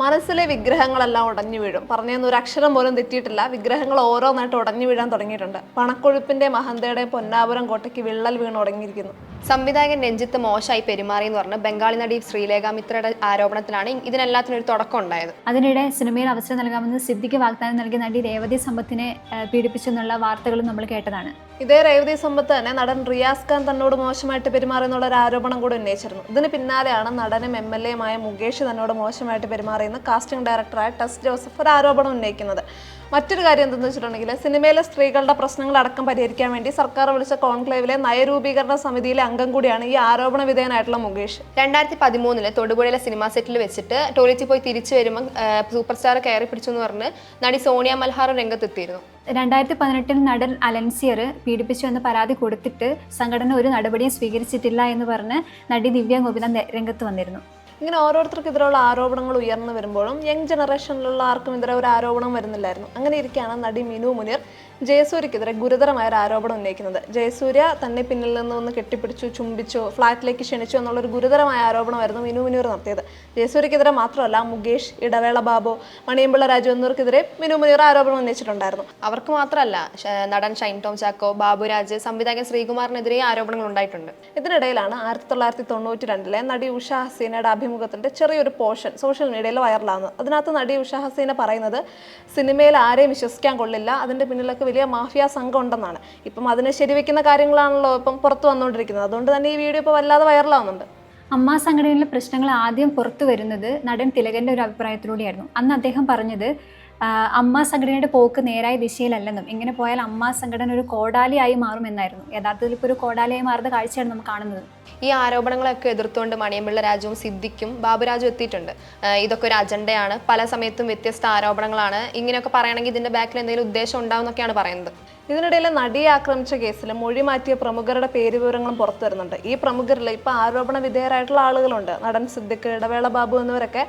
മനസ്സിലെ വിഗ്രഹങ്ങളെല്ലാം ഉടഞ്ഞു വീഴും. പറഞ്ഞതെന്ന് ഒരു അക്ഷരം പോലും തെറ്റിയിട്ടില്ല. വിഗ്രഹങ്ങൾ ഓരോന്നായിട്ട് ഉടഞ്ഞു വീഴാൻ തുടങ്ങിയിട്ടുണ്ട്. പണക്കൊഴുപ്പിന്റെ മഹന്തയുടെ പൊന്നാപുരം കോട്ടയ്ക്ക് വിള്ളൽ വീണ് തുടങ്ങിയിരിക്കുന്നു സംവിധായകൻ രഞ്ജിത്ത് മോശമായി പെരുമാറി എന്ന് പറഞ്ഞ് ബംഗാളി നടി ശ്രീലേഖ മിത്രയുടെ ആരോപണത്തിലാണ് ഇതിനെല്ലാത്തിനും ഒരു തുടക്കം ഉണ്ടായത്. അതിനിടെ സിനിമയിൽ അവസരം നൽകാമെന്ന് സിദ്ദിഖ് വാഗ്ദാനം നൽകിയ നടി രേവതി സമ്പത്തിനെ പീഡിപ്പിച്ചെന്നുള്ള വാർത്തകളും നമ്മൾ കേട്ടതാണ്. ഇതേ രേവതി സമ്പത്ത് തന്നെ നടൻ റിയാസ് ഖാൻ തന്നോട് മോശമായിട്ട് പെരുമാറി എന്നുള്ള ഒരു ആരോപണം കൂടി ഉന്നയിച്ചിരുന്നു. ഇതിന് പിന്നാലെയാണ് നടനും എം എൽ എയുമായ മുകേഷ് തന്നോട് മോശമായിട്ട് പെരുമാറിയെന്ന് കാസ്റ്റിംഗ് ഡയറക്ടറായ ടെസ് ജോസഫ് ഒരു ആരോപണം ഉന്നയിക്കുന്നത്. മറ്റൊരു കാര്യം എന്തെന്ന് വെച്ചിട്ടുണ്ടെങ്കിൽ സിനിമയിലെ സ്ത്രീകളുടെ പ്രശ്നങ്ങൾ അടക്കം പരിഹരിക്കാൻ വേണ്ടി സർക്കാർ വിളിച്ച കോൺക്ലേവിലെ നയരൂപീകരണ സമിതിയിലെ അംഗം കൂടിയാണ് ഈ ആരോപണ വിധേയനായിട്ടുള്ള മുകേഷ്. രണ്ടായിരത്തി പതിമൂന്നിൽ തൊടുപുഴയിലെ സിനിമാ സെറ്റിൽ വെച്ചിട്ട് ടോയ്ലറ്റിൽ പോയി തിരിച്ചു വരുമ്പോൾ സൂപ്പർ സ്റ്റാർ കയറി പിടിച്ചു എന്ന് പറഞ്ഞ് നടി സോണിയ മൽഹാർ രംഗത്തെത്തിയിരുന്നു. രണ്ടായിരത്തി പതിനെട്ടിൽ നടൻ അലൻസിയർ പീഡിപ്പിച്ചു എന്ന് പരാതി കൊടുത്തിട്ട് സംഘടന ഒരു നടപടിയും സ്വീകരിച്ചിട്ടില്ല എന്ന് പറഞ്ഞ് നടി ദിവ്യ ഗോപിനാഥ് രംഗത്ത് വന്നിരുന്നു. ഇങ്ങനെ ഓരോരുത്തർക്കെതിരെയുള്ള ആരോപണങ്ങൾ ഉയർന്നു വരുമ്പോഴും യങ് ജനറേഷനിലുള്ള ആർക്കും എതിരെ ഒരു ആരോപണം വരുന്നില്ലായിരുന്നു. അങ്ങനെ ഇരിക്കുകയാണ് നടി മിനു മുനീർ. ജയസൂര്യക്കെതിരെ ഗുരുതരമായ ഒരു ആരോപണം ഉന്നയിക്കുന്നത്. ജയസൂര്യ തന്നെ പിന്നിൽ നിന്ന് ഒന്ന് കെട്ടിപ്പിടിച്ചു ചുംബിച്ചു ഫ്ലാറ്റിലേക്ക് ക്ഷണിച്ചു എന്നുള്ളൊരു ഗുരുതരമായ ആരോപണമായിരുന്നു മിനു മുനീർ നടത്തിയത്. ജയസൂര്യക്കെതിരെ മാത്രമല്ല മുകേഷ് ഇടവേള ബാബു മണിയമ്പിള്ള രാജു എന്നിവർക്കെതിരെ മിനു മുനീർ ആരോപണം ഉന്നയിച്ചിട്ടുണ്ടായിരുന്നു. അവർക്ക് മാത്രമല്ല നടൻ ഷൈൻ ടോം ചാക്കോ ബാബുരാജ് സംവിധായകൻ ശ്രീകുമാറിനെതിരെ ആരോപണങ്ങൾ ഉണ്ടായിട്ടുണ്ട്. ഇതിനിടയിലാണ് ആയിരത്തി തൊള്ളായിരത്തി തൊണ്ണൂറ്റി രണ്ടിലെ നടി ഉഷ ഹസീനയുടെ അഭിമുഖത്തിന്റെ ചെറിയൊരു പോർഷൻ സോഷ്യൽ മീഡിയയിൽ വൈറലാകുന്നത് അതിനകത്ത് നടി ഉഷ ഹസീന പറയുന്നത് സിനിമയിൽ ആരെയും വിശ്വസിക്കാൻ കൊള്ളില്ല. അതിന്റെ പിന്നിലൊക്കെ വലിയ മാഫിയ സംഘം ഉണ്ടെന്നാണ്. ഇപ്പം അതിനെ ശരിവെക്കുന്ന കാര്യങ്ങളാണല്ലോ ഇപ്പം പുറത്തു വന്നുകൊണ്ടിരിക്കുന്നത്. അതുകൊണ്ട് തന്നെ ഈ വീഡിയോ ഇപ്പോൾ വല്ലാതെ വൈറലാവുന്നുണ്ട്. അമ്മ സംഘടനയിലെ പ്രശ്നങ്ങൾ ആദ്യം പുറത്തു വരുന്നത് നടൻ തിലകന്റെ ഒരു അഭിപ്രായത്തിലൂടെയായിരുന്നു. അന്ന് അദ്ദേഹം പറഞ്ഞത് അമ്മ സംഘടനയുടെ പോക്ക് നേരായ ദിശയിലല്ലെന്നും ഇങ്ങനെ പോയാൽ അമ്മ സംഘടന ഒരു കോടാലിയായി മാറുമെന്നായിരുന്നു. യഥാർത്ഥത്തിൽ ഇപ്പോൾ ഒരു കോടാലിയായി മാറുന്ന കാഴ്ചയാണ് നമുക്ക് കാണുന്നത്. ഈ ആരോപണങ്ങളൊക്കെ എതിർത്തുകൊണ്ട് മണിയമ്പിള്ള രാജുവും സിദ്ധിക്കും ബാബുരാജും എത്തിയിട്ടുണ്ട്. ഇതൊക്കെ ഒരു അജണ്ടയാണ്. പല സമയത്തും വ്യത്യസ്ത ആരോപണങ്ങളാണ്. ഇങ്ങനെയൊക്കെ പറയണമെങ്കിൽ ഇതിന്റെ ബാക്കിൽ എന്തെങ്കിലും ഉദ്ദേശം ഉണ്ടാവും എന്നൊക്കെയാണ് പറയുന്നത്. ഇതിനിടയിൽ നടിയെ ആക്രമിച്ച കേസിൽ മൊഴി മാറ്റിയ പ്രമുഖരുടെ പേര് വിവരങ്ങളും പുറത്തു വരുന്നുണ്ട്. ഈ പ്രമുഖരിൽ ഇപ്പൊ ആരോപണ വിധേയരായിട്ടുള്ള ആളുകളുണ്ട്. നടൻ സിദ്ദിഖ് ഇടവേള ബാബു എന്നിവരൊക്കെ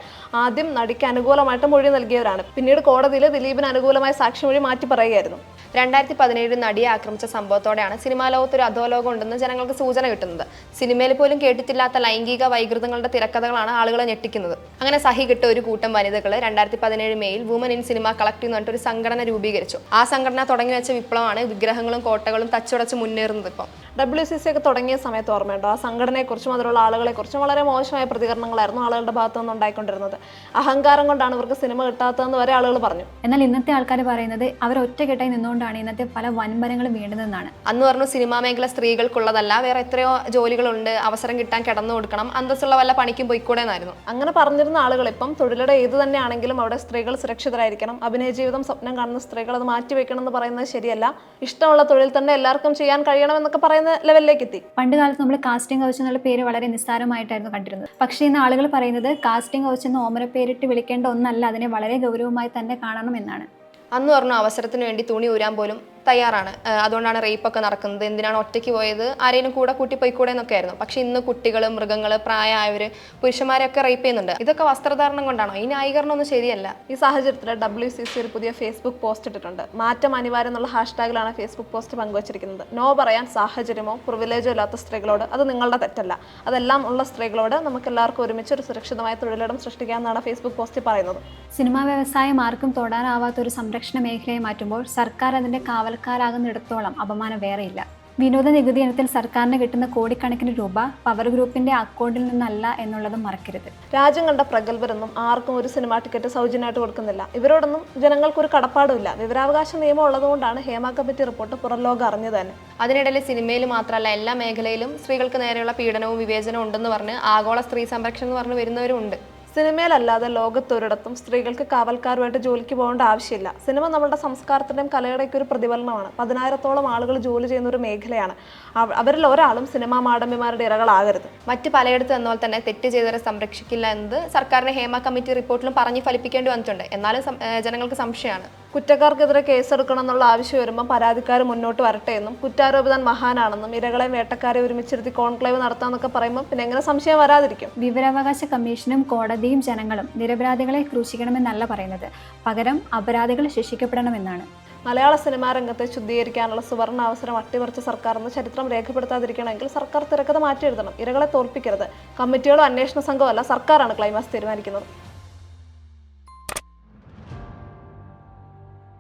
ആദ്യം നടിക്ക് അനുകൂലമായിട്ട് മൊഴി നൽകിയവരാണ്. പിന്നീട് കോടതിയിൽ ദിലീപിന് അനുകൂലമായ സാക്ഷിമൊഴി മാറ്റി പറയുകയായിരുന്നു. രണ്ടായിരത്തി പതിനേഴിൽ നടിയെ ആക്രമിച്ച സംഭവത്തോടെയാണ് സിനിമാ ലോകത്ത് ഒരു അധോലോകം ഉണ്ടെന്ന് ജനങ്ങൾക്ക് സൂചന കിട്ടുന്നത്. സിനിമയിൽ പോലും കേട്ടിട്ടില്ലാത്ത ലൈംഗിക വൈകൃതങ്ങളുടെ തിരക്കഥകളാണ് ആളുകളെ ഞെട്ടിക്കുന്നത്. അങ്ങനെ സഹി കിട്ട ഒരു കൂട്ടം വനിതകൾ രണ്ടായിരത്തി പതിനേഴ് മെയിൽ വുമൻ ഇൻ സിനിമ കളക്ടീവ് എന്ന് പറഞ്ഞിട്ട് ഒരു സംഘടന രൂപീകരിച്ചു. ആ സംഘടന തുടങ്ങി വെച്ച വിപ്ലവമാണ് വിഗ്രഹങ്ങളും കോട്ടകളും തച്ചുടച്ച് മുന്നേറുന്നത് ഇപ്പം. ഡബ്ല്യു സി സി ഒക്കെ തുടങ്ങിയ സമയത്ത് ഓർമ്മയുണ്ടോ? ആ സംഘടനയെക്കുറിച്ചും അതിലുള്ള ആളുകളെക്കുറിച്ചും വളരെ മോശമായ പ്രതികരണങ്ങളായിരുന്നു ആളുകളുടെ ഭാഗത്തു നിന്ന് ഉണ്ടായിക്കൊണ്ടിരുന്നത്. അഹങ്കാരം കൊണ്ടാണ് ഇവർക്ക് സിനിമ കിട്ടാത്തതെന്ന് വരെ ആളുകൾ പറഞ്ഞു. എന്നാൽ ഇന്നത്തെ ആൾക്കാർ പറയുന്നത് അവർ ഒറ്റക്കെട്ടായി നിന്നുകൊണ്ടാണ് ഇന്നത്തെ പല വൻമരങ്ങളും വീണ്ടുന്നതെന്നാണ്. അന്ന് പറഞ്ഞു സിനിമാ മേഖല സ്ത്രീകൾക്കുള്ളതല്ല വേറെ എത്രയോ ജോലികളുണ്ട് അവസരം കിട്ടാൻ കിടന്നു കൊടുക്കണം അന്തസ്സുള്ള വല്ല പണിക്കും പോയിക്കൂടെ എന്നായിരുന്നു. അങ്ങനെ പറഞ്ഞിരുന്ന ആളുകൾ ഇപ്പം തൊഴിലിട ഏത് തന്നെയാണെങ്കിലും അവിടെ സ്ത്രീകൾ സുരക്ഷിതരായിരിക്കണം. അഭിനയ ജീവിതം സ്വപ്നം കാണുന്ന സ്ത്രീകൾ അത് മാറ്റിവെക്കണം എന്ന് പറയുന്നത് ശരിയല്ല. ഇഷ്ടമുള്ള തൊഴിൽ തന്നെ എല്ലാവർക്കും ചെയ്യാൻ കഴിയണം എന്നൊക്കെ പറയുന്ന ലെവലിലേക്ക് എത്തി പണ്ട് കാലത്ത് നമ്മൾ കാസ്റ്റിംഗ് ഹൗസ് എന്നുള്ള പേര് വളരെ നിസ്സാരമായിട്ടായിരുന്നു കണ്ടിരുന്നത്. പക്ഷേ ഇന്ന് ആളുകൾ പറയുന്നത് കാസ്റ്റിംഗ് ഹൗസ് എന്ന് ഓമന പേരിട്ട് വിളിക്കേണ്ട ഒന്നല്ല അതിനെ വളരെ ഗൗരവമായി തന്നെ കാണണം എന്നാണ്. അന്ന് പറഞ്ഞു അവസരത്തിന് വേണ്ടി തുണി ഊരാൻ പോലും തയ്യാറാണ്. അതുകൊണ്ടാണ് റേപ്പൊക്കെ നടക്കുന്നത്. എന്തിനാണ് ഒറ്റയ്ക്ക് പോയത്? ആരെങ്കിലും കൂടെ കൂട്ടി പോയിക്കൂടെ എന്നൊക്കെ ആയിരുന്നു. പക്ഷെ ഇന്ന് കുട്ടികൾ മൃഗങ്ങൾ പ്രായമായവർ പുരുഷന്മാരെയൊക്കെ റേപ്പ് ചെയ്യുന്നുണ്ട്. ഇതൊക്കെ വസ്ത്രധാരണം കൊണ്ടാണോ? ഈ ന്യായീകരണം ഒന്നും ശരിയല്ല. ഈ സാഹചര്യത്തിൽ ഡബ്ല്യു സി സി ഒരു പുതിയ ഫേസ്ബുക്ക് പോസ്റ്റ് ഇട്ടിട്ടുണ്ട്. മാറ്റം അനിവാര്യം എന്നുള്ള ഹാഷ്ടാഗിലാണ് ഫേസ്ബുക്ക് പോസ്റ്റ് പങ്കുവച്ചിരിക്കുന്നത്. നോ പറയാൻ സാഹചര്യമോ പ്രിവിലേജോ ഇല്ലാത്ത സ്ത്രീകളോട് അത് നിങ്ങളുടെ തെറ്റല്ല. അതെല്ലാം ഉള്ള സ്ത്രീകളോട് നമുക്ക് എല്ലാവർക്കും ഒരുമിച്ച് ഒരു സുരക്ഷിതമായ തൊഴിലിടം സൃഷ്ടിക്കാമെന്നാണ് ഫേസ്ബുക്ക് പോസ്റ്റ് പറയുന്നത്. സിനിമാ വ്യവസായം ആർക്കും തൊടാനാവാത്ത ഒരു സംരക്ഷണ മേഖലയെ മാറ്റുമ്പോൾ സർക്കാർ അതിന്റെ കാവൽക്കാരാകുന്നിടത്തോളം അപമാനം വേറെയില്ല. വിനോദ നികുതി ഇനത്തിൽ സർക്കാരിന് കിട്ടുന്ന കോടിക്കണക്കിന് രൂപ പവർ ഗ്രൂപ്പിന്റെ അക്കൗണ്ടിൽ നിന്നല്ല എന്നുള്ളത് മറക്കരുത്. രാജ്യം കണ്ട പ്രഗത്ഭരൊന്നും ആർക്കും ഒരു സിനിമാ ടിക്കറ്റ് സൗജന്യമായിട്ട് കൊടുക്കുന്നില്ല. ഇവരോടൊന്നും ജനങ്ങൾക്ക് ഒരു കടപ്പാടുമില്ല. വിവരാവകാശ നിയമം ഉള്ളതുകൊണ്ടാണ് ഹേമ കമ്മിറ്റി റിപ്പോർട്ട് പുറം ലോകം അറിഞ്ഞത് തന്നെ. അതിനിടയിൽ സിനിമയിൽ മാത്രമല്ല എല്ലാ മേഖലയിലും സ്ത്രീകൾക്ക് നേരെയുള്ള പീഡനവും വിവേചനവും ഉണ്ടെന്ന് പറഞ്ഞ് ആഗോള സ്ത്രീ സംരക്ഷണം എന്ന് പറഞ്ഞ് വരുന്നവരും ഉണ്ട്. സിനിമയിലല്ലാതെ ലോകത്തൊരിടത്തും സ്ത്രീകൾക്ക് കാവൽക്കാരുമായിട്ട് ജോലിക്ക് പോകേണ്ട ആവശ്യമില്ല. സിനിമ നമ്മളുടെ സംസ്കാരത്തിന്റെയും കലയുടെയൊക്കെ ഒരു പ്രതിഫലനമാണ്. പതിനായിരത്തോളം ആളുകൾ ജോലി ചെയ്യുന്ന ഒരു മേഖലയാണ്. അവരിൽ ഒരാളും സിനിമാ മാടമ്പിമാരുടെ ഇരകളാകരുത്. മറ്റ് പലയിടത്തും എന്നപോലെ തന്നെ തെറ്റ് ചെയ്തവരെ സംരക്ഷിക്കില്ല എന്നത് സർക്കാരിന്റെ ഹേമ കമ്മിറ്റി റിപ്പോർട്ടിലും പറഞ്ഞ് ഫലിപ്പിക്കേണ്ടി വന്നിട്ടുണ്ട്. എന്നാലും ജനങ്ങൾക്ക് സംശയമാണ്. കുറ്റക്കാർക്കെതിരെ കേസെടുക്കണം എന്നുള്ള ആവശ്യം വരുമ്പോൾ പരാതിക്കാർ മുന്നോട്ട് വരട്ടെ എന്നും കുറ്റാരോപിതൻ മഹാനാണെന്നും ഇരകളെ വേട്ടക്കാരെ ഒരുമിച്ചിരുത്തി കോൺക്ലേവ് നടത്താമെന്നൊക്കെ പറയുമ്പോൾ പിന്നെ എങ്ങനെ സംശയം വരാതിരിക്കും? വിവരാവകാശ കമ്മീഷനും കോടതിയും ജനങ്ങളും നിരപരാധികളെ ക്രൂശിക്കണമെന്നല്ല പറയുന്നത്. പകരം അപരാധികൾ ശിക്ഷിക്കപ്പെടണമെന്നാണ്. മലയാള സിനിമാ രംഗത്തെ ശുദ്ധീകരിക്കാനുള്ള സുവർണ അവസരം അട്ടിമറിച്ച സർക്കാർ എന്ന് ചരിത്രം രേഖപ്പെടുത്താതിരിക്കണമെങ്കിൽ സർക്കാർ തിരക്കഥ മാറ്റി എഴുതണം ഇരകളെ തോൽപ്പിക്കരുത്. കമ്മിറ്റികളോ അന്വേഷണ സംഘമോ അല്ല സർക്കാരാണ് ക്ലൈമാക്സ് തീരുമാനിക്കുന്നത്.